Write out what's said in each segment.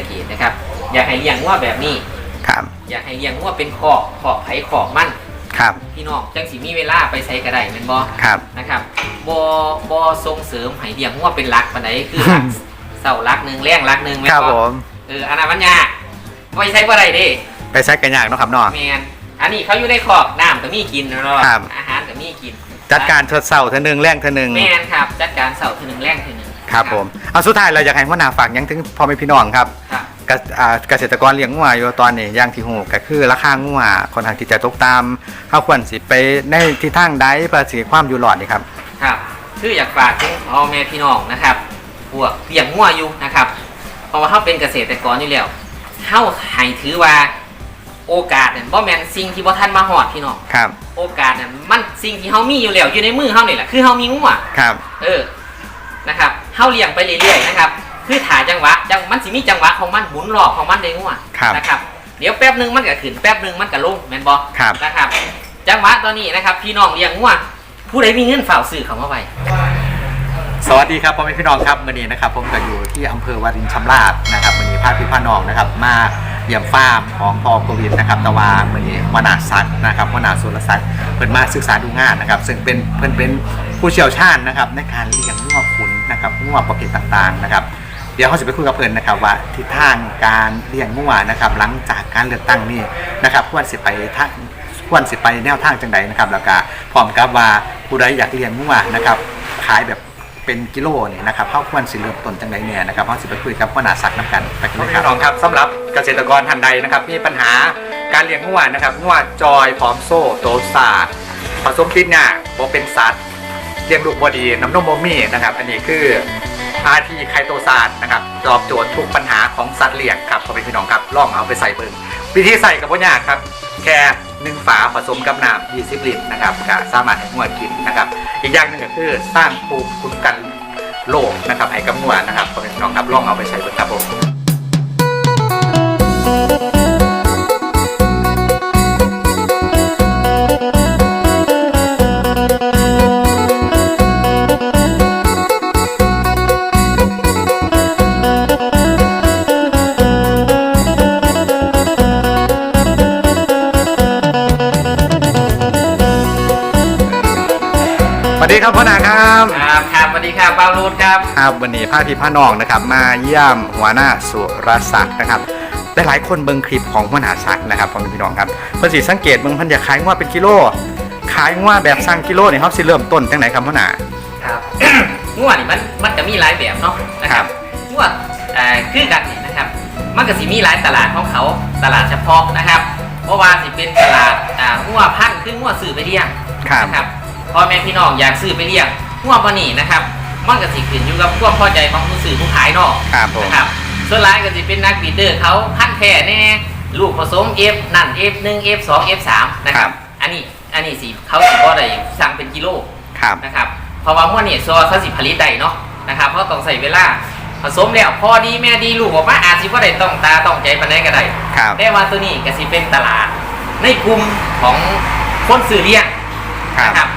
ะเกดนะครับ อยากให้เลี้ยงงัวแบบนี้ ครับ อยากให้เลี้ยงงัวเป็นขอกขอกไผ่ขอกมันครับ พี่น้องจังสิมีเวลาไปใส่กระไดแม่นบ่ครับ นะครับบอบอส่งเสริมให้เลี้ยงงัวเป็นหลักปานใดคือหลัก เสาหลักหนึ่งแรงหลักหนึ่งแม่นครับผบ่ม เอออันนั้นมันยากไม่ใช่บ่ได้เด้ ไปใช้กันยากเนาะครับเนาะ แมนอันนี้เขาอยู่ในขอกน้ำก็มีกินเนาะครับ อาหารก็มีกินจัดการทดเสาเท่านึงแรงเท่านึง แมนครับ จัดการเสาทีหนึ่งแรงทีหนึ่ง ครับผมเอาสุดท้ายเราอยากให้หัวหน้าฝากหยังถึงพ่อแม่พี่น้องครับครับเกษอ่าเกษตรกรเลี้ยงงัวอยู่ตอนนี้อย่างที่หูก็คือราคางัวค่อนข้างที่จะตกตามเฮาควรสิไปในทิศทางใดเพื่อสิความอยู่รอดนี่ครับ ครับคืออยากฝากถึงพ่อแม่พี่น้องนะครับ พวกเลี้ยงงัวอยู่นะครับ เพราะว่าเขาเป็นเกษตรกรอยู่แล้วเขาให้ถือว่าโอกาสเนี่ยบ่แมนสิ่งที่บ่ทันมาหอดพี่น้อง ครับ โอกาสเนี่ยมันสิ่งที่เขามีอยู่แล้วอยู่ในมือเขานี่แหละคือเขามีงัว ครับ เออ นะครับ เฮาเลี้ยงไปเรื่อยๆนะครับคือถ่าจังหวะจังมันสิมีจังหวะของมันหมุนรอบของมันได้งัวครับนะครับเดี๋ยวแป๊บหนึงมันก็ขึ้นแป๊บหนึงมันก็ลงแม่นบ่ครับนะครับ จังหวะตอนนี้นะครับ พี่น้องเลี้ยงงัวผู้ใดมีเงินฝากซื้อเขามาไว้สวัสดีครับพ่อแม่พี่น้องครับวันนี้นะครับ ผมก็อยู่ที่อำเภอวารินชำราบนะครับวันนี้พาพี่พาน้องนะครับ มาเยี่ยมฟาร์มของพอโควิดนะครับแต่ว่าวันนี้วนาศักดิ์นะครับวนาสุรศักดิ์เพิ่นมาศึกษาดูงานนะครับ ซึ่งเป็นเพิ่นเป็นผู้เชี่ยวชาญนะครับในการเลี้ยงงัวขุน นะครับงวประเภทต่างๆนะครับเดี๋ยวเขาจะไปคุยกับเพิ่อนนะครับว่าทิศทางการเลี้ยงงัวนะครับ หลังจากการเลือกตั้งนี่นะครับควรสิไปทางควรสิไปแนวทางจังใดนะครับแล้วก็พร้อมกับว่าผู้ใดอยากเลี้ยงงัวนะครับขายแบบเป็นกิโลเนี่ยนะครับเขาควรสิเริ่มต้นจังใดเนี่ยนะครับเขาสิไปคุยกับพ่อหนาศักดิ์นำกันไปกันเลยครับน้องครับสำหรับเกษตรกรท่านใดนะครับ มีปัญหาการเลี้ยงงัวนะครับงัวจอยพร้อมโซ่โตซาผสมติดเนี่ยบ่เป็นสัตว์ เลี้ยงลูกบอดีน้ำนมโมมี่นะครับ อันนี้คืออาทีไคโตซานนะครับตอบโจทย์ทุกปัญหาของสัตว์เลี้ยงครับพ่อแม่พี่น้องครับลองเอาไปใส่เบิ่งวิธีใส่กับพ่อยากครับ แค่หนึ่งฝาผสมกับน้ำ20 ลิตรนะครับก็สามารถให้งัวกินนะครับ อีกอย่างหนึ่งก็คือสร้างภูมิคุ้มกันโรคนะครับให้กับงัวนะครับพ่อแม่พี่น้องครับลองเอาไปใช้เบิ่งครับผม ครับสวัสดีครับบาวรูดครับครับวันนี้พาพี่พาน้องนะครับ มาเยี่ยมหัวหน้าสุรศักดิ์นะครับหลายๆคนเบิ่งคลิปของหัวหน้าศักดิ์นะครับพ่อแม่พี่น้องครับเพิ่นสิสังเกตเบิ่งเพิ่นอยากขายงัวเป็นกิโล ขายงัวแบบสั่งกิโลนี่เขาสิเริ่มต้นจังไหนครับหัวหน้าครับงัวนี่มันมันจะมีหลายแบบเนาะนะครับงัวเอ่อคือกันนี่นะครับ มันก็สิมีหลายตลาดของเขาตลาดเฉพาะนะครับเพราะว่าสิเป็นตลาดอ่างัวพันธุ์คืองัวซื้อไปเลี้ยงครับนะครับพ่อแม่พี่น้องอยากซื้อไปเลี้ยงงัวบ่นี่นะครับ มันก็สิขึ้นอยู่กับความพอใจของผู้ซื้อผู้ขายเนาะครับผมนะครับ ส่วนหลายก็สิเป็นนักบีดเดอร์เขาพันธุ์แค่แน่ลูกผสม F นั่น F 1 F 2 F 3นะคครัรับบอันนี้อันนี้สิเขาสิบ่ได้สั่งเป็นกิโลครับนะครับ เพราะว่าม้วนนี่ซัวเขาสิผลิตได้เนาะนะครับเพราะต้องใส่เวลาผสมแล้วพอดีแม่ดีลูกออกมาอาจสิว่าได้ต้องตาต้องใจปานใดก็ได้ครับแต่ว่าตัวนี้ก็สิเป็นตลาด ในกลุ่มของคนซื้อเลี้ยงครับนะครับ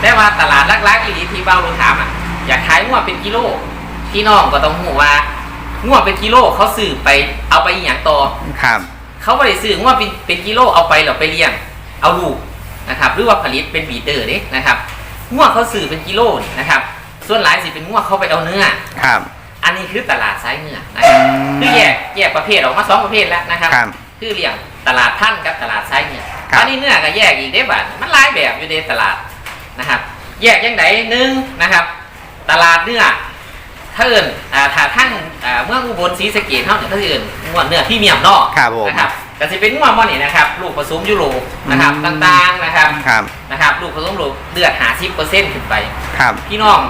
แต่ว่าตลาดลักๆอีหลีที่เบ้าลุงถามอะ อยากขายงัวเป็นกิโลพี่น้องก็ต้องหูว่างัวเป็นกิโลเขาซื้อไปเอาไปอีหยังต่อครับ เขาไม่ได้ซื้องัวเป็นเป็นกิโลเอาไปหรอไปเลี้ยง เอาลูกนะครับหรือว่าผลิตเป็นบีเตอร์เด้นะครับงัวเขาซื้อเป็นกิโลนี่นะครับ ส่วนหลายสิเป็นงัวเขาไปเอาเนื้อครับ อันนี้คือตลาดสายเนื้อนะครับคือแยกแยกประเภทออกมาสองประเภทแล้วนะครับครับคือเลี้ยงตลาดท่านกับตลาดสายเนื้อครับตอนนี้เนื้อก็แยกอีกได้บัดมันหลายแบบอยู่ในตลาดนะครับ แยกยังไงหนึ่งนะครับ ตลาดเนื้อถ้าเอิญอ่าถ้าทั้งอ่าเมืองอุบลศรีสะเกษเท่าเนี่ยเขาจะเอิญงวดเนื้อพรี่เมียมเนอกครับผมนะครับก็จะเป็นงวดมอนี่นะครับลูกผสมยุโรปนะครับอืม ต่างๆนะครับครับนะครับลูกผสมยุโรปเลือดหาซิปเปอร์เซ็นต์ขึ้นไป ครับพี่น้อง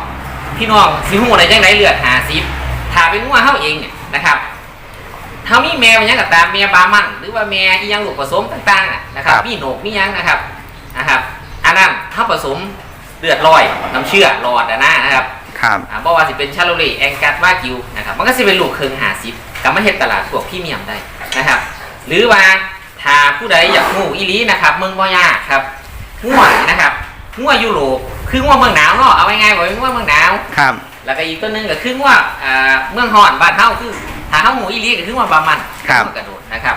พี่น้องสิหูอะไรจังไรเลือดหาซิปถ้าเป็นงัวเฮาเองเนี่ยนะครับถ้ามีแมวยังกับตามแม่บามันหรือว่าแม่อีหยังลูกผสมต่างๆน่ะนะครับครับมีโหนกมีหยังนะครับนะครับอันนั้นถ้าผสมเลือดลอยน้ำเชื่อหลอดอะนะนะครับ ครับอ่าบอกว่าสิเป็นชาโลเลแองกัสวากิวนะครับมันก็สิเป็นลูกเคิงหาซิปกับมาเฮ็ดตลาดพวกพรี่เมียมได้นะครับ หรือว่าถ้าผู้ใดอยากหูอีหลีนะครับเมืองบ่ยากครับงัวนี่นะครับงัวยุโรปคืองัวเมืองหนาวเนาะเอาง่ายๆบอกว่างัวเมืองหนาวครับ แล้วก็อีกตัวหนึงก็คืองัวอ่าเมืองฮ้อนบ้านเฮาคือถ้าเฮาหูอีหลีก็คือว่าบามันครับหัวกระโดดนะครับ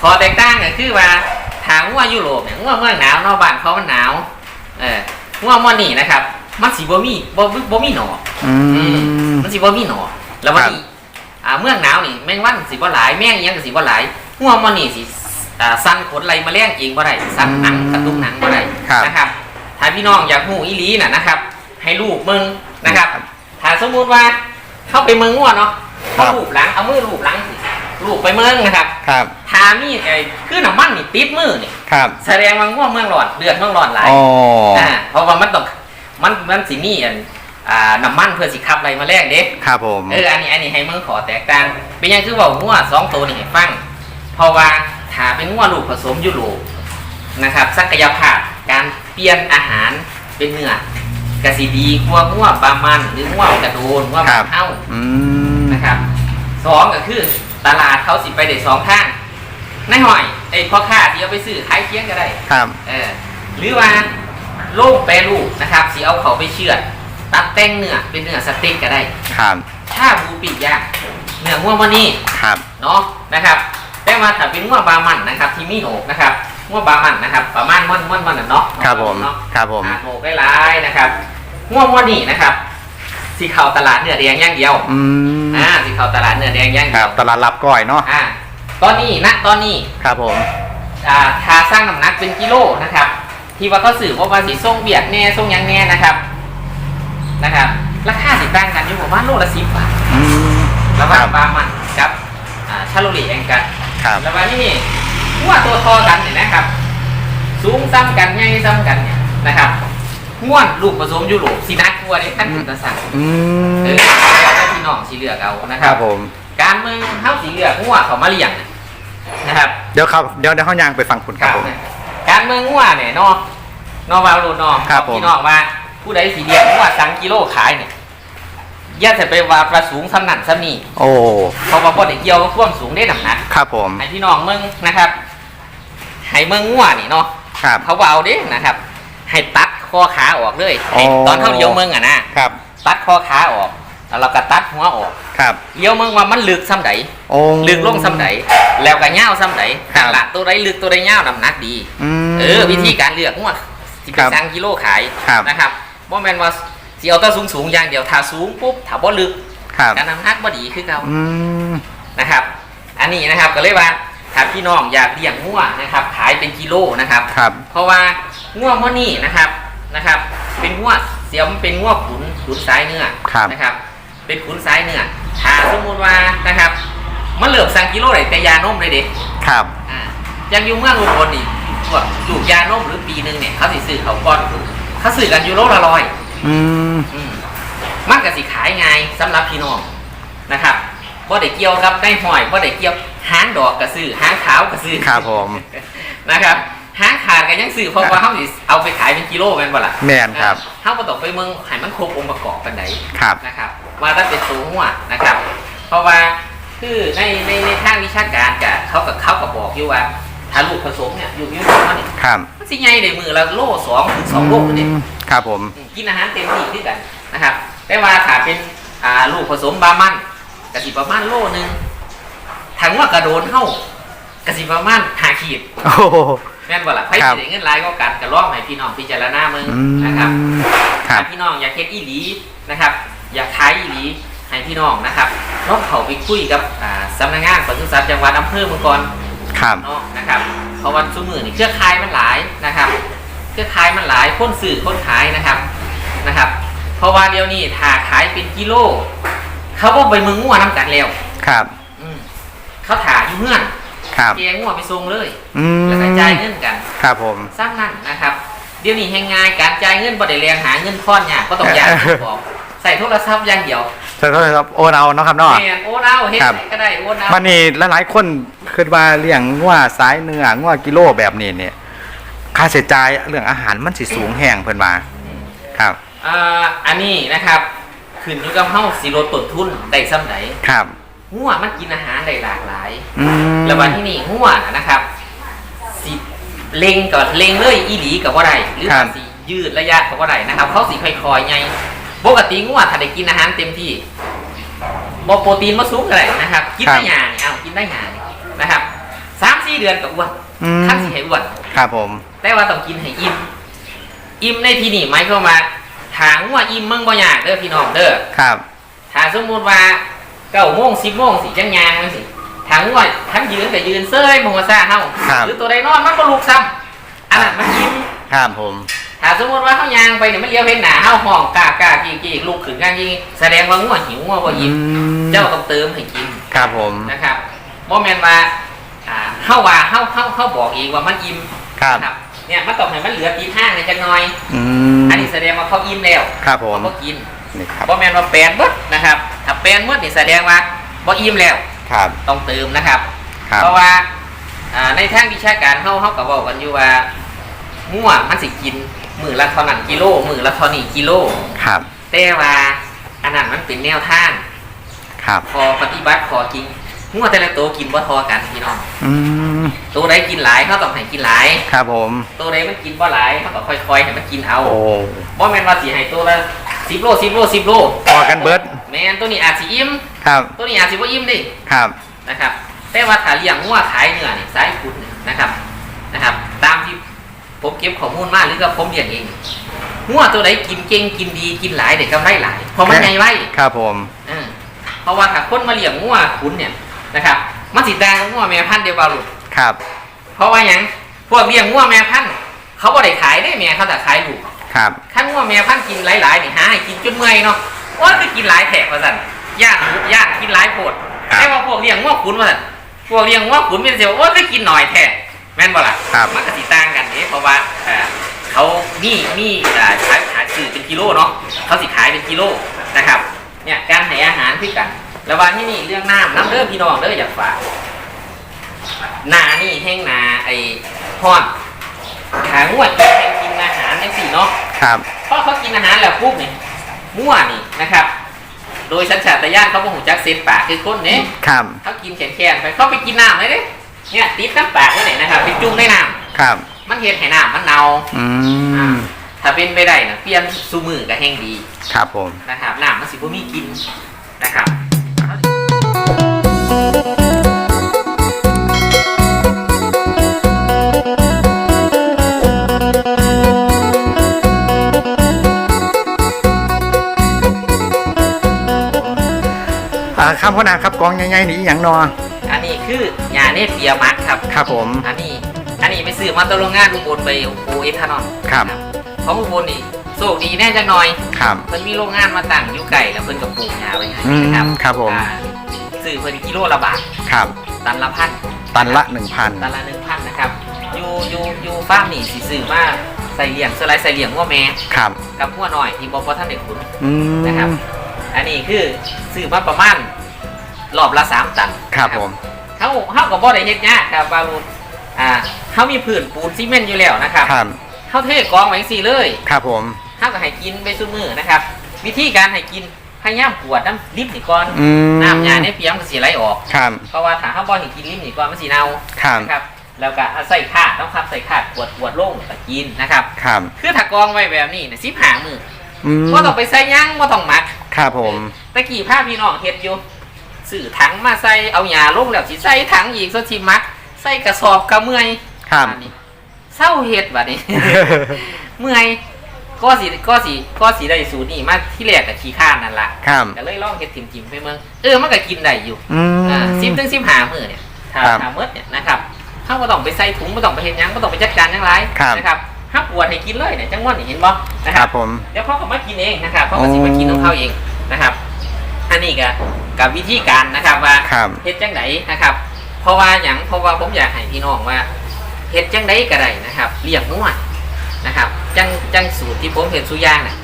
ขอแตกต่างก็คือว่าทางหัวยุโรปเนี่ยหัวเมืองหนาวนอกบ้านเขามันหนาวเออหัวมอนี่นะครับ มันสิบ่มีบ่บ่มีหนออืมมันสิบ่มีหนอแล้ววันครับนี้อ่าเมืองหนาวนี่แมงวันสิบ่หลายแมงอิหยังก็สิบ่หลายหัวมันนี่สิอ่าสั่นขนไหลแมลงเองบ่ได้สั่นหนังกระตุ้งหนังบ่ได้ครับนะครับถ้าพี่น้องอยากหูอีหลีน่ะนะครับ ให้ลูกมึงนะครับถ้าสมมุติว่าเข้าไปเมืองงัวเนาะครัเขาบลูบหลังเอามือลูบหลังสิลูบไปเมืองนะครับ ครับถ้ามีไอ้คือน้ำมันนี่ติดมือนี่ครับแสดงว่างัวเมืองร้อนเดือดเมืองร้อนหลายอ๋ออ่าเพราะว่ามันต้อง มันมันสิมีอันอ่าน้ำมันเพื่อสิขับอะไรมาแลกเด้ครับผม เอออันนี้อันนี้ให้เมืองขอแตกต่างเป็นหยังคือเว่างัวสองตัวนี่ให้ฟังเพราะว่าถ้าเป็นงัวลูกผสมยุโรปนะครับศักยภาพการเปลี่ยนอาหารเป็นเนื้อกสิดีกว่างัวบามันหรืองัวกระโดนงัวครับเอ้าอืมนะครับสองก็คือตลาดเขาสิไปได้สองทางในหอยไอ้พ่อค้าที่เอาไปซื้อขายเคียงก็ได้ครับ เออหรือว่า โล่งแปรรูปนะครับสิเอาเขาไปเชือดตัดแต่งเนื้อเป็นเนื้อสเต็กก็ได้ ครับ ถ้าบูปีกย่างเนื้อง่วงมันนี่ครับ เนาะนะครับ แต่ว่าถ้าเป็นง่วงบามันนะครับที่มีโหนกนะครับง่วงบามันนะครับ ประมาณม่อนม่อนม่อนน่ะเนาะครับผมเนาะครับผม อ่าโหนกได้หลายนะครับง่วงม่อนนี่นะครับสีเขาตลาดเนื้อแดงอย่างเดียวอืมอ่าสีเขาตลาดเนื้อแดงอย่างคเดีรัยบวตลาดรับก้อยเนาะอ่าตอนนี้นะตอนนี้ ครับผม อ่าทาสร้างน้ำหนักเป็นกิโลนะครับ ที่ว่าเขาสื่อว่าว่าสีส้มเบียดแน่ส้มหยังแน่นะครับ นะครับราคาสิต่างกันอยู่ประมาณโลละสิบบาทอืมระหคว่ารังบปลามันกับอ่าชาโลลีแองกันครับแล้วว่าที่นี่งัวตัวทอกันเนี่ยนะครับ สูงซ้ำกันใหญ่ซ้ำกันเนี่ยนะครับง่วนลูกผสมยุโรปสีนักกลัวเนี่ยขั้นถึงตะสั่งอืเอมอแล้วแต่พี่น้องสีเลือกเอานะคครัรับบผมการเมืองเข้าสีเลือกงัวเขามาเลี้ยงนะครับ เดี๋ยวครับเดี๋ยวเดี๋ยวเขายางไปฟังคุณครับผม การเมืองงัวเนี่ยเนอกนอกวาลูนอกครับผม พี่น้องว่า ผู้ใดสีเดียงงัวสังกิโลขายเนี่ยอย่าจะไปว่าประสูงสำนันสำนีโอ้เพราะว่าบ่ได้เกี่ยวกับความสูงได้หนักหนักครับผมให้พี่น้องเมืองนะครับให้เมืองงัวนี่เนาะครับเขาว่าเอาเด้นะครับ ให้ตัดคอขาออกเลยให้อ๋อตอนเท่าเลี้ยวเมืองอะนะ ครับ ตัดคอขาออก แล้วเราก็ตัดหัวออก ครับเลี้ยวเมืองว่ามันลึกซ้ำใดโอ้ลึกลงซ้ำใดแล้วก็เง่าวซ้ำใดครับละตัวใดลึกตัวใดเง่าวน้ำหนักดีมเออวิธีการเลือกงวดสิคไปรับสั่งกิโลขายครับนะครับบ่แม่นว่าสิเอาแตัวสูงสูงๆอย่างเดียวถ้าสูงปุ๊บถ้าบ่ลึกครับการน้ำหนักบ่ดีคือเก่าอืมนะครับ อันนี้นะครับก็เลยว่าถ้าพี่น้องอยากเลี้ยงงัวนะครับ ขายเป็นกิโลนะครับครับเพราะว่างัวมันนี่นะครับนะครับ เป็นงัวเสียมเป็นงัวขุนขุนสายเนื้อครับนะครับ เป็นขุนสายเนื้อ ถ้าสมมุติว่านะครับ มันเหลือบสั่งกิโลได้แต่ยานมเลยเด็ครับอ่ายังอยู่เมืองอุบลนี่พวกลูกยานมหรือปีหนึงเนี่ยเขาสิซื้อเขาก้อนเขาซื้อกันอยู่โลละร้อยอืมอืมมันก็สิขายง่ายสำหรับพี่น้องนะครับบ่ได้เกี่ยวกับได้หอยบ่ได้เกี่ยวหางดอกก็ซื้อหางขาวก็ซื้อครับผมนะครับหางขาดก็ยังซื้อเพราะว่าเขาสิเอาไปขายเป็นกิโลแม่นบ่ล่ะแมนครับเขาบ่ต้องไปเมืองให้มันครบองค์ประกอบปานใดครับนะครับ ว่าถ้าเป็นตัวหัวนะครับ เพราะว่าคือในในในทางวิชาการกะเขากับเขากับบอกอยู่ว่าถ้าลูกผสมเนี่ยอยู่ที่หัวเนี่ยครับมันสิใหญ่ในมือละโลสองถึงสองโลเนี่ยมครับผมกินอาหารเต็มที่ด้วยกันนะครับ แต่ว่าถ้าเป็นอ่าลูกผสมบามันกะสิประมาณโลหนึงถังว่ากระโดนเข้ากะสิประมาณหาขีดโอ้โหแม่นบ่ล่ะไผครับสิได้เงินหลายก็กันกะล่องให้พี่น้องพิจารณามึงอืมนะครับครับถ้าพี่น้องอยากเฮ็ดอีหลีนะครับ อยากขายอีหลีให้พี่น้องนะครับลองเขาไปคุยกับอ่าสำนักงานปศุสัตว์จังหวัดอำเภอเมืองก่อนครับเนาะนะครับเพราะวันซุมือนี่เครือข่ายมันหลายนะครับ เครือข่ายมันหลายคนสื่อคนขายนะครับนะครับ เพราะว่าเดี๋ยวนี้ถ้าขายเป็นกิโล เขาบอกไปเมืองงัวน้ำกันแล้วครับอืมเขาถ่ายอยู่เงื่อนครับเกงงัวไปส่งเลยอืมแล้วก็จ่ายเงินกัน ครับผม สร้างนั่นนะครับ เดี๋ยวนี้แหงง่ายการจ่ายเงินบ่ได้แรงหาเงินค้อนยากก็ต้องยากบอกใส่โทรศัพท์อย่างเดียวใช่ครับโอนเอาเนาะครับเนาะ แม่นโอนเอาเฮ็ดครับ ไหนก็ได้โอนเอามันนี่หลายๆคนคิดว่าเลี้ยงงัวสายเนื้องัวกิโลแบบนี้เนี่ยค่าใช้จ่ายเรื่องอาหารมันสิสูงแห้งเพิ่นว่าครับ อ่าอันนี้นะครับขึ้นอยู่กับเฮาสิลดต้นทุนได้ซ้ำไหนครับงัวมันกินอาหารได้หลากหลาย อืมแล้ววันที่นี่งัวน่ะนะครับสิเล็งก่อนเล็งเลยอีหลีกับว่าไรหรือว่าสิยืดระยะกับว่าไรนะครับ เขาสิค่อยๆไง ปกติงัวถ้าได้กินอาหารเต็มที่บโปรตีนมาสูงเลยนะครับ กินครับได้หยานี่เอากินได้หยานี่นะครับสามสี่เดือนกับอ้วนอืมขั้นสิให้อ้วนครับผม แต่ว่าต้องกินให้อิ่มอิ่มในที่นี่หมายความว่าถางว่าอิ่มมึงบ่อยากเด้อพี่น้องเด้อครับถ้าสมมุติว่าเก้าโมงสิบโมงสิจังยางจังสิถางว่าทั้งยืนแต่ยืนเซ้ยมงซ่าเฮาครับหรือตัวใดนอนมันก็ลุกซ้ำอันนั้นมันอิ่ม ครับผม ถ้าสมมติว่าเขายางไปเนี่ยมันเลี้ยวเห็นหนาเฮาห้องกล้ากล้ากี่กี่ลูกขึ้นกลางยิงแสดงว่าง่วงหิวง่วงบ่อิ่มเจ้าต้องเติมให้กินครับผมนะครับบ่แม่นว่าอ่าเฮาว่าเฮาเฮาเฮาบอกเองว่ามันอิ่มครับนะครับเนี่ยมันต้องให้มันเหลือตีห้างในจักหน่อยอืมอันนี้แสดงว่าเขาอิ่มแล้วครับผมเขาบ่กินนี่ครับบ่แม่นว่าแปลนหมดนะครับ ถ้าแปลนหมดนี่แสดงว่าบ่อิ่มแล้วครับต้องเติมนะครับครับเพราะว่าอ่าในทางวิชาการเขาเขาก็บอกกันอยู่ว่า ง่วมันสิกินมือละเท่านั้นกิโลมือละเท่านี้กิโลครับ แต่ว่าอันนั้นมันเป็นแนวทางครับพอปฏิบัติพอจริงง่วแต่ละตัวกินบ่ทอกันพี่น้องอืมตัวใดกินหลายเขาต้องให้กินหลาย ครับผมตัวใดมันกินบ่หลายเขาก็ค่อยๆให้มันกินเอาโอ้บ่แม่นว่าสิให้ตัวละ10โล10โล10โลพอกันเบิดแม่นตัวนี้อาจสิอิ่มครับ ตัวนี้อาจสิบ่อิ่มดิครับนะครับ แต่ว่าถ้าเลี้ยงงัวขายเนื้อนี่สายขุดเนี่ยนะครับนะครับ ตามที่ ผมเก็บข้อมูลมาหรือก็ผมเลี้ยงเองงัวตัวไหนกินเก่งกินดีกินหลายเด็กกำไรหลายเพราะมันใหญ่ไว้ครับผมเออเพราะว่าถ้าคนมาเลี้ยงงัวขุนเนี่ยนะครับมันสิต่างกับงัวแม่พันธุ์เดียวกันลูกครับ เพราะว่าหยังพวกเลี้ยงงัวแม่พันธุ์เขาบ่ได้ขายได้แม่เขาแต่ขายลูกครับขั้นงัวแม่พันธุ์กินหลายๆนี่หาให้กินจนเมื่อยเนาะว่าจะกินหลายแถกว่าสั่นย่านย่านกินหลายโพดครับแต่ว่าพวกเลี้ยงงัวขุนว่าสั่นพวกเลี้ยงงัวขุนมีแต่เสียวว่าจะกินหน่อยแท้ แม่นบ่ล่ะครับมันก็สิต่างกันนี่เพราะว่าเอ่อเขามีมีอ่าขายขายสื่อเป็นกิโลเนาะเขาสิขายเป็นกิโลนะครับเนี่ยการให้อาหารคือกันแล้ววันที่นี่เรื่องน้ำน้ำเด้อพี่น้องเด้ออยากฝากนานี่แห้งนาไอ้ห้อนหางวดกินแห้งกินอาหารจังสี่เนาะครับเพราะเขากินอาหารแล้วปุ๊บเนี่ยมั่วนี่นะครับ โดยสัญชาตญาณเขาบอกหูจักเซนปากคือคนเนี่ยครับเขากินแขนๆไปเขาไปกินน้ำเลยเด้เนี่ย ติดน้ำปากไว้เนี่ยนะครับไปจุ่มในน้ครับำมันเห็นให้น้ำมันเน่าอืมถ้าเป็นไปได้นะเปลี่ยนซูมือก็แห้งดีครับผม นะครับน้ำมันสิบ่มีกินนะครับอ่าครับพ่อนาครับกองใหญ่ๆนี่อหย่างนออันนี้คือยา เนปเปียมักครับ ครับผม อันนี้ อันนี้ไปซื้อมาตวโรงงานอุบลไปโอเอทานอลครับ ของอุบลนี่โชคดีแน่จังหน่อยครับเพิ่นมีโรงงานมาตั้งอยู่ไก่แล้วเพิ่นก็ปลูกยาไว้ให้อืมนะครับครับผมอ่าซื้อเพิ่นกิโลละบาทครับ ตันละพันตันละหนึ่งพันตันละหนึ่งพันนะครับอยู่อยู่อยู่ฟาร์มนี่สิซื้อมาใส่เลี้ยงสไลด์ใส่เลี้ยงงัวแม่ครับกับงัวน้อยที่บ่พอท่านได้ขุนอืมนะครับ อันนี้คือซื้อมาประมาณรอบละสามตันครับนะผม เฮาเฮาก็บ่ได้เฮ็ดยากครับบารุนอ่าเฮามีพื้นปูนซีเมนต์อยู่แล้วนะครับครับเฮาเทกองไว้จังซี่เลยครับผมเฮาก็ให้กินไปซุมื้อนะครับ วิธีการให้กินพยายามกวดน้ำลิฟต์นี่ก่อนอืมน้ำยาในเปียมก็สิไหลออก ครับเพราะว่าถ้าเขาบ่ให้กินลิฟต์นี่ก่อนมันสิเน่าครับนะครับ แล้วก็เอาใส่ขาดต้องครับใส่ขาดกวดกวดลงแล้วก็กินนะครับ ครับคือถ้ากองไว้แบบนี้นะสิบหามืออืมบ่ต้องไปใส่หยังบ่ต้องหมัก ครับผม ตะกี้ผ้าพี่น้องเฮ็ดอยู่ ซื้อถังมาใส่เอาหญ้าลงแล้วสิใส่ถังอีกซะสิมัก ใส่กระสอบก็เมื่อยครับ อันนี้เศร้าเฮ็ดบัดนี้ เมื่อยก็สิก็สิก็สิได้สูตรนี้มาที่แรกก็ขี้ข้านนั่นล่ะครับ ก็เลยลองเฮ็ดจิ้มๆไปเมืองเออมันก็กินได้อยู่ อืม อ่าสิบถึงสิบหามือเนี่ยถ้าครับถ้าเมื่อเนี่ยนะครับเขาก็ต้องไปใส่ถุงไม่ต้องไปเห็นยังไม่ต้องไปจัดการหยังไรครับ นะครับห้าปวดให้กินเลยเนี่ยจังหวะนี่เห็นบ่นะคครัรับบผม เดี๋ยวเขาก็มากินเองนะครับเขาก็สิมากินของเขาเองนะครับ อันนี้ก็ กับวิธีการนะครับว่าครับเฮ็ดจังไดนะครับ เพราะว่าอย่างเพราะว่าผมอยากให้พี่น้องว่าเฮ็ดจังไดก็ได้นะครับเลี้ยงง่วนะครับจังจังสูตรที่ผมเห็นสุย่างน่ะ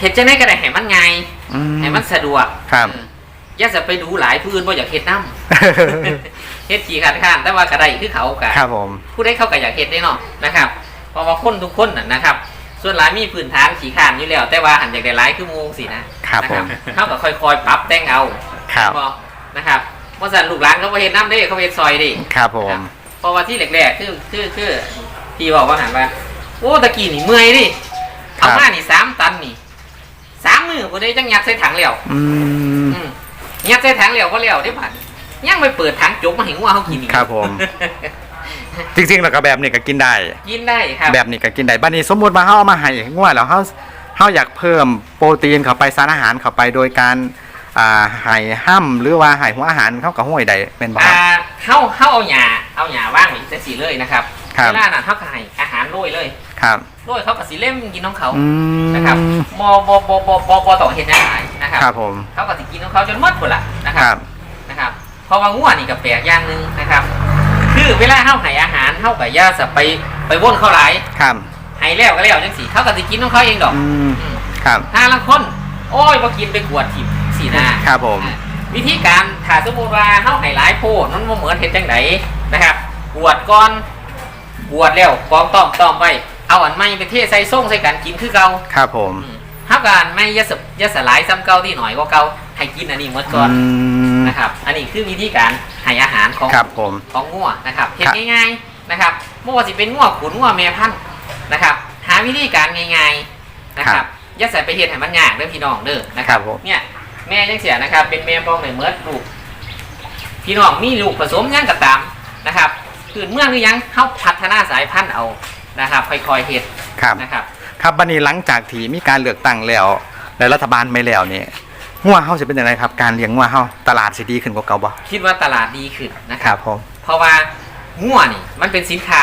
เฮ็ดจังไดก็ได้ให้มันง่ายอืมให้มันสะดวกครับเอออย่าจะไปดูหลายผู้อื่นบ่อยากเฮ็ดน้ำเฮ็ดขี้ขาดข้านแต่ว่ากระไดคือเขากะครับผมผู้ใดเขาก็อยากเฮ็ดได้เนาะนะครับเพราะว่าคนทุกคนน่ะนะครับ ส่วนหลายมีพื้นฐานขี้ขานอยู่แล้ว แต่ว่าหันอยากได้หลายคือหมูสินะครับนะผมเขาก็ค่อยๆปรับแต่งเอา ครับบ่นะครับเพราะฉะนั้นลูกหลานเขาบ่เฮ็ดน้ำได้เขาเฮ็ดซอยดิครับผมเพราะว่าที่แรกๆคือคือคือพี่บอกว่าหันว่าโอ้ตะกี้นี่เมื่อยดิครัเอาบมานี่สามตันนี่สามมือบ่ได้จังยัดใส่ถังแล้วอืมอืมยัดใส่ถังแล้วก็แล้วได้บัดยังไปเปิดถังจุกมาให้งัวเขากินอีกครับผมจริงๆแล้วก็แบบนี้ก็กินได้ กินได้ครับแบบนี้ก็กินได้บัดนี้สมมุติว่าเฮาเอามาให้ง่วแล้วเฮาเฮาอยากเพิ่มโปรตีนเข้าไปสารอาหารเข้าไปโดยการ อ่าให้ห้ำหรือว่าให้หัวอาหารเข้ากับห้วยใดเป็นบ่คอ่ารับ เข้าเข้าเอาหญ้าเอาหญ้าว่างไว้จังซี่เลยนะครับครับ เวลานั้นเขาก็ให้อาหารโรยเลยครับโรยเขาก็สิเล่มกินของเขาอืมนะครับบอบอบอบอบอบอต่อเห็ดอาหารนะครับครับผมเขาก็สิกินของเขาจนหมดหมดละนะคครัรับบนะครับเพราะว่าง่วนี่ก็แปลกอย่างหนึ่งนะครับ คือเวลาเฮาให้อาหารเฮากับย่าสไปไปว่นเขาหลายครับให้แล้วก็แล้วจังสิเขาก็สิกินของเขาเองดอกอืมอืมครับถ้าลังคน โอ้ยบ่กินไปกวดทิพ สีหน้าครับผม วิธีการถ้าสมมติว่าเฮาให้หลายโพดมันบ่เหมือนเฮ็ดจังไดนะครับกวดก่อนกวดแล้วกองต้อมต้อมไว้เอาอันใหม่ไปเทใส่ส่งใส่กันกินคือเก่าครับผมอืมเฮาการไม่ยะสบยะสลายซ้ำเก่าที่หน่อยกว่าเก่าให้กินอันนี้หมดก่อนอืมนะครับ อันนี้คือวิธีการให้อาหารของครับผมของงัวนะครับเฮ็ดครับง่ายๆนะครับไม่ว่าสิเป็นงัวขุนงัวแม่พันธุ์นะครับ หาวิธีการง่ายๆนะครับอย่าใส่ไปเฮ็ดให้มันยากเด้อพี่น้องเด้อนะคครัรับบผมเนี่ย แม่ยังเสียนะครับ เป็นแม่ป้องในเมิดลูกพี่น้องมีลูกผสมยังก็ตามนะครับคือเมื่อหรือยังเข้าพัฒนาสายพันธุ์เอานะครับ ค่อยๆเฮ็ดครับนะครับ ครับบัดนี้หลังจากที่มีการเลือกตั้งแล้วและรัฐบาลไม่แล้วนี่งัวเฮาสิเป็นยังไงครับ การเลี้ยงงัวเฮาตลาดสิดีขึ้นกว่าเก่าบ่คิดว่าตลาดดีขึ้นนะคครับรับผมเพราะว่างัวนี่มันเป็นสินค้า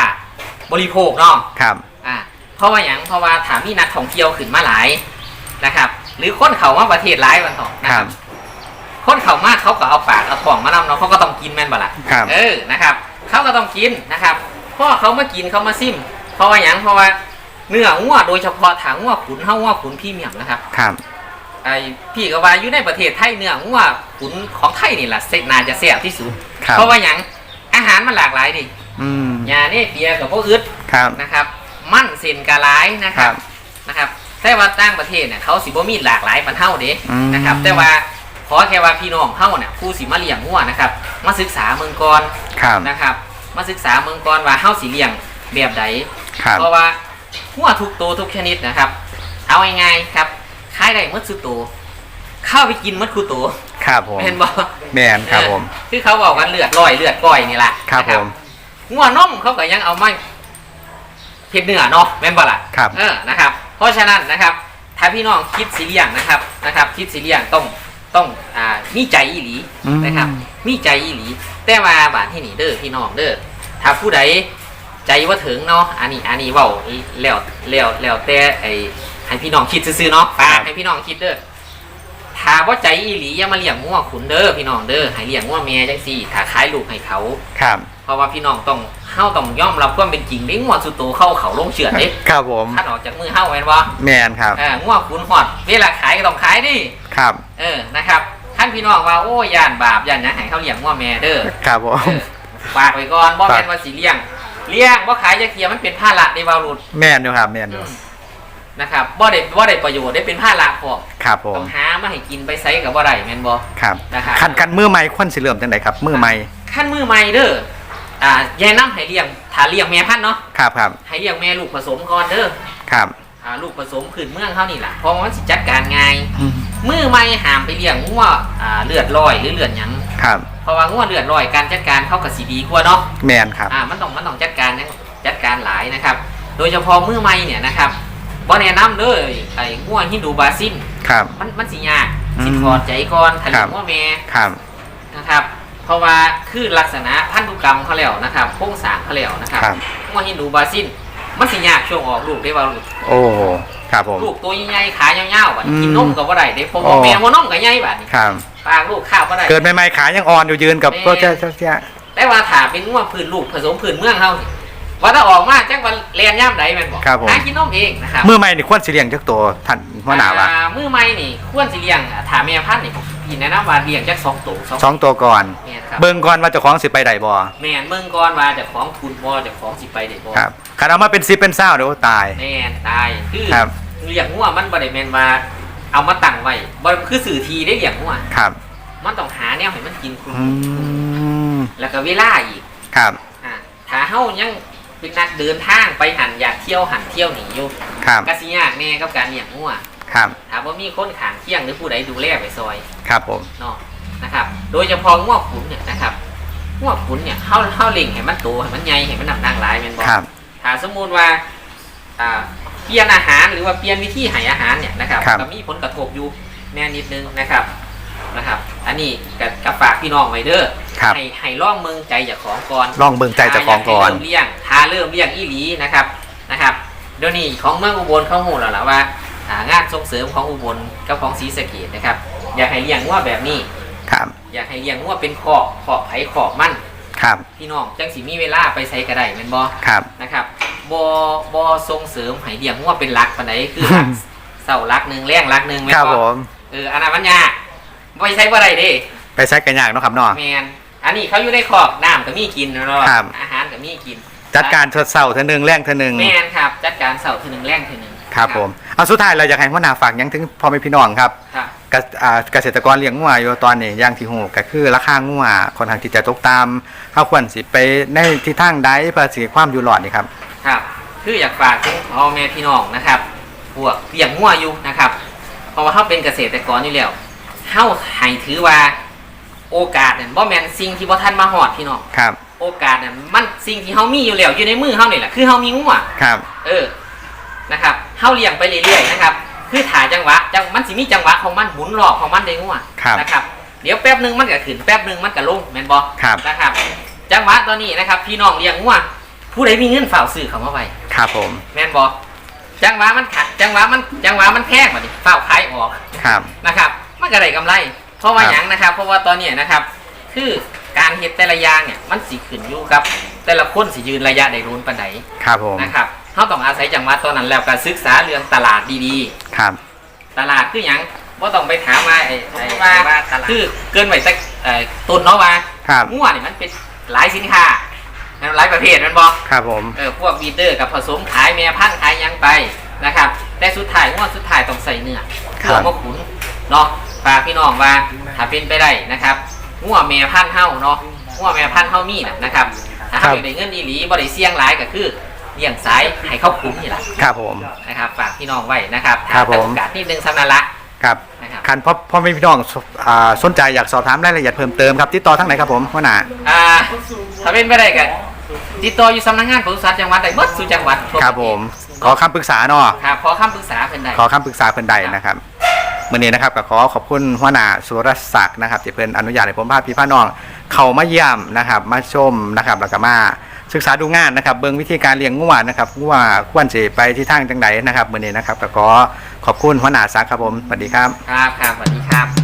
บริโภคเนาะครับอ่าเพราะว่าอย่างเพราะว่าถามมีนักท่องเที่ยวขึ้นมาหลายนะครับ หรือคนเขามาประเทศหลายวันต่อนะคครัรับ บ คนเขามากเขาก็เอาปากเอาท้องมานำเนาะเขาก็ต้องกินแม่นบ่ล่ะครับ เออนะครับ เขาก็ต้องกินนะครับเพราะว่าเขามากินเขามาซิมเพราะว่าอย่างเพราะว่าเนื้องัวโดยเฉพาะถางงัวขุนเฮางัวขุนพรี่เมียมนะครับ ครับ ไอพี่ก็ว่าอยู่ในประเทศไทยเนื้องัวขุนของไทยนี่แหละเสน่าจะแซ่บที่สุด ครับ เพราะว่าอย่างอาหารมันหลากหลายดิอืม ยาเนี่ยเปียกับพวกอึดครับ นะครับ มั่นเซนกาหลายนะคครัรับ บนะครับ แต่ว่าต่างประเทศเนี่ยเขาสิบ่มีหลากหลายปันเท่าเด้อืม นะครับ แต่ว่าขอแค่ว่าพี่น้องเฮาเนี่ยผู้สิมาเลี้ยงงัวนะครับ มาศึกษาเมืองก่อนครับนะครับ มาศึกษาเมืองก่อนว่าเฮาสิเลี้ยงแบบใด ครับ เพราะว่างัวทุกตัวทุกชนิดนะครับ เอาง่ายๆครับขายได้หมดสุดตัวเข้าไปกินหมดคูตัวครับผมเห็นบ่แมนครับผม เออคือเขาบอกกันเลือดลอยเลือดก้อยนี่แหละครับนะผมงัวนมเขาก็ยังเอามาเห็ดเนื้อเนาะแม่นบ่ล่ะครับ เออนะครับ เพราะฉะนั้นนะครับ ถ้าพี่น้องคิดสีเลี่ยงนะครับนะครับ คิดสีเลี่ยงต้องต้องอ่ามีใจอีหลีอืมนะครับ มีใจอีหลี แต่ว่าบาทที่นี่เด้อพี่น้องเด้อถ้าผู้ใดใจว่าถึงเนาะอันนี้อันนี้เว้าแล้วแล้วแล้วแต่ไอ้ให้พี่น้องคิดซื่อๆเนาะฝากให้พี่น้องคิดเด้อถ้าว่าใจอีหลีอย่ามาเลี้ยงงัวขุนเด้อพี่น้องเด้อให้เลี้ยงงัวแม่จังซี่ถ้าขายลูกให้เขาครับ เพราะว่าพี่น้องต้อง เฮาต้องยอมรับความเป็นจริงเด้งัวสุดโตเข้าเขาลงเฉือดเด้ครับผมถ้าออกจากมือเฮาแม่นบ่แมนครับเอองัวขุนหอดเวลาขายก็ต้องขายดิครับ เออนะครับท่านพี่น้องว่าโอ้ย่านบาปย่านหยังให้เขาเลี้ยงงัวแม่เด้อครับผเอมอฝากไว้ก่อนบ่แม่นว่าสิเลี้ยง เลี้ยงบ่ขายจักเทียมันเป็นภาระในวารุษแมนอยู่ครับแมนออืยู่นะครับบ่ได้บ่ได้ประโยชน์ได้เป็นภาระพอครับผมต้องหามาให้กินไปไสก็บ่ได้แม่นบ่ ครับนะครับ คันคันมือไม้ควนสิเริ่มจังไดครับมือไม้ขั้นมือใหม่เด้อ อ่าแนะนำให้เลี้ยงถ้าเลี้ยงแม่พันธุ์เนาะครับครับให้เลี้ยงแม่ลูกผสมก่อนเด้อครับอ่าลูกผสมขืนเมืองเขานี่แหละเพราะว่ามันสิจัดการง่ายอืมมือไม่หามไปเลี้ยงงัวอ่าเลือดลอยหรือเลือดหยังครับเพราะว่างัวเลือดลอยการจัดการเขากับสีดีกว่าเนาะ แมนครับ อ่ามันต้องมันต้องจัดการนะจัดการหลายนะครับ โดยเฉพาะมือไม่เนี่ยนะครับบ่แนะนำเลยไอ้งัวฮินดูบาซินครับ มันมันสิยากสิอืมถอดใจก่อนถ้าครัเลี้ยบ งงัวแม่ครับ นะครับ เพราะว่าคือลักษณะพันธุกรรมเขาแล้วนะครับโครงสร้างเขาแล้วนะครับครับ งัวฮินดูบาซินมันสิยากช่วงออกลูกได้ว่าลูกโอ้ครับผม ลูกตัวใหญ่ๆขายาวๆบัดนี้อืมกินนมก็บ่ได้เด้เพราะอ๋ว่าอแม่ว่านมก็ใหญ่บัดนี้ครับ ปากลูกข้าวบ่ได้ เกิดใหม่ๆขายังอ่อนอยู่ยืนกับแม่ ก็เจ้าเจ้าเจ้าแต่ว่าถ้าเป็นงัวพื้นลูกผสมพื้นเมืองเฮาสิ ว่าถ้าออกมาจักวันเรียนย่ำใดแม่นบ่ครับผม หากินนมเองนะครับ มือใหม่นี่ควรสิเลี้ยงจักตัวท่านหัวหน้าวะอ่มือใหม่นี่ควรสิเลี้ยงอะถ้าแม่พันธุ์นี่ผมพี่แนะนำว่าเลี้ยงจักสองตัวสองสองตัวก่อน แม่นครับเบิ่งก่อนว่าเจ้าของสิไปได้บ่แม่นเบิ่งก่อนว่าเจะของทุนบ่เจะของสิไปได้บ่ครับคันเอามาเป็นซิปเป็นเศร้าเดี๋ยวตาย แม่นตายคือครับ เลี้ยงงัวมันบ่ได้แม่นว่าเอามาตั้งไว้บ่คือสื่อทีได้เลี้ยงงัวครับมันต้องหาแนวให้มันกินคุณอืมแล้วก็เวลาอีกครับ อ่าถ้าเฮายัง เป็นนักเดินทางไปหันอยากเที่ยวหันเที่ยวหนีอยู่ครับก็สิยากแน่กับการเลี้ยงงัวครับ ถามว่ามีคนขางเที่ยงหรือผู้ใดดูแลไปซอยครับผม เนาะนะครับ โดยเฉพาะงวขุนเนี่ยนะครับงวขุนเนี่ยเข้าเข้าเล่งให้มันโตให้มันใหญ่ให้มันหนักนางหลายแม่นบ่ครับ ถ้าสมมุติว่าอ่าเปลี่ยนอาหารหรือว่าเปลี่ยนวิธีให้อาหารเนี่ยนะครับครับ ก็มีผลกระทบอยู่แน่นิดนึงนะครับ นะครับ อันนี้กับกับฝากพี่น้องไว้เด้อครับ ให้ให้ล่องเมืองใจจากของก่อนลองเบิ่งใจเจากของก่อนถ้ายาให้เริ่มเลี้ยงถ้าเริ่มเลี้ยงอีหลีนะครับนะครับเดี๋ยวนี้ของเมืองอุบลเขาหูแล้วล่ะว่าอ่างานส่งเสริมของอุบลกับของศรีสะเกดนะครับ อยากให้เลี้ยงงัวแบบนี้ ครับ อยากให้เลี้ยงงัวเป็นขอกขอกไผ่ขอกมันครับ พี่น้องจังสีมีเวลาไปใช้กระไดแม่นบ่ ครับ นะครับบอบอส่งเสริมให้เลี้ยงงัวเป็นหลักปานใดคือหลัก เสาหลักหนึ่งแรงหลักหนึ่งแม่นครับผบ่มเอออันนั้นมันยาก บ่ใช้บ่ได้เด้ไปใช้กันยากเนาะครับเนาะ แมนอันนี้เขาอยู่ในขอกน้ำก็มีกินเนาะครับ อาหารก็มีกินจัดการทดเสาเท่านึงแรงเท่านึงแมนครับ จัดการเสาทีหนึ่งแรงทีหนึ่งครับผมเอาสุดท้ายเราอยากให้หัวหน้าฝากหยังถึงพ่อแม่พี่น้องครับครับ เกษอ่าเกษตรกรเลี้ยงงัวอยู่ตอนนี้อย่างที่หูก็คือราคางัวค่อนข้างที่จะตกตามเฮาควรสิไปในทิศทางใดเพื่อสิความอยู่รอดนี่ครับ ครับ คืออยากฝากถึงพ่อแม่พี่น้องนะครับ พวกเลี้ยงงัวอยู่นะครับ เพราะว่าเขาเป็นเกษตรกรอยู่แล้ว เขาให้ถือว่า โอกาสเนี่ยบ่แมนสิ่งที่บ่ทันมาหอดพี่น้องครับ โอกาสเนี่ยมันสิ่งที่เขามีอยู่แล้วอยู่ในมือเขานี่แหละคือเขามีงัวครับ เออนะครับเขาเลี้ยงไปเรื่อยๆนะครับ คือถ่ายจังหวะจังมันสิมีจังหวะของมันหมุนรอบของมันได้งัวครับนะครับ เดี๋ยวแป๊บหนึงมันก็ขึ้นแป๊บหนึงมันก็ลงแม่นบ่ครับนะครับ จังหวะตอนนี้นะครับ พี่น้องเลี้ยงงัวผู้ใดมีเงินฝ่ากซื้อเขามาไว้ครับผม แม่นบ่จังหวะมันขาจังหวะมัน จังหวะมันแพงกว่านี้ฝ่ากขายออก ครับ นะครับ มันก็ได้กำไร เพราะว่าครับ หยังนะครับ เพราะว่าตอนเนี้ยนะครับ คือการเฮ็ดแต่ละอย่างเนี่ยมันสิขึ้นอยู่กับ แต่ละคนสิยืนระยะได้รุนปานใดครับผมนะครับเขาต้องอาศัยจังหวะตอนนั้นแล้วก็ศึกษาเรื่องตลาดดีครับๆตลาดคือหยังว่าต้องไปถามว่าไอ้ไอ้ว่าคือเกินไว้แต่เอ่อต้นเนาะว่าครับ มั่วนี่มันเป็นหลายสินค้าหลายประเภทแมันบอกครับผม เออพวกบีเดอร์กับผสมขายแม่พันธุ์ขายหยังไปนะครับ แต่สุดท้ายมั่วสุดท้ายต้องใส่เนื้อครัเพื่อบมาขุนเนาะ ฝากพี่น้องว่าถ้าเป็นไปได้นะครับมั่วแม่พันธุ์เฮาเนาะมั่วแม่พันธุ์เฮามีนะนะครับถ้าครัเฮาบอยากได้เงินดีหลีบ่ได้เสี่ยงหลายก็คือเลี้ยงสายให้เขาคุ้มนี่แหละครับผมนะครับฝากพี่น้องไว้นะครับครับผมโอกาสนิดนึงสำนันละครับนะครับคันพ่อพ่อแม่พี่น้องสอ่าสนใจอยากสอบถามรายละเอียดเพิ่มเติมครับติดต่อทางไหนครับผมหัวหน้าอ่าถ้าเป็นไปได้ก็ติดต่ออยู่สำนักงานปศุสัตว์จังหวัดใดเบิดสู่จังหวัดทั่วครับปะเทศผม ขอคำปรึกษาเนาะครับขอคำปรึกษาเพิ่นได้ขอคำปรึกษาเพิ่นใดนะครับ มื่อนี้นะครับก็ขอขอบคุณหัวหน้าสุรศักดิ์นะครับที่เพิ่นอนุญาตให้ผมพาพี่พาน้อง เข้ามาเยี่ยมนะครับ มาชมนะครับแล้วก็มาศึกษาดูงานนะครับ เบิ่งวิธีการเลี้ยงงูนะครับงัวควรสิไปที่ทางจังใดนะครับมื่อนี้นะครับก็ขอขอบคุณหัวหน้าสักครับผมสวัสดีครับ ครับครับสวัสดีครับ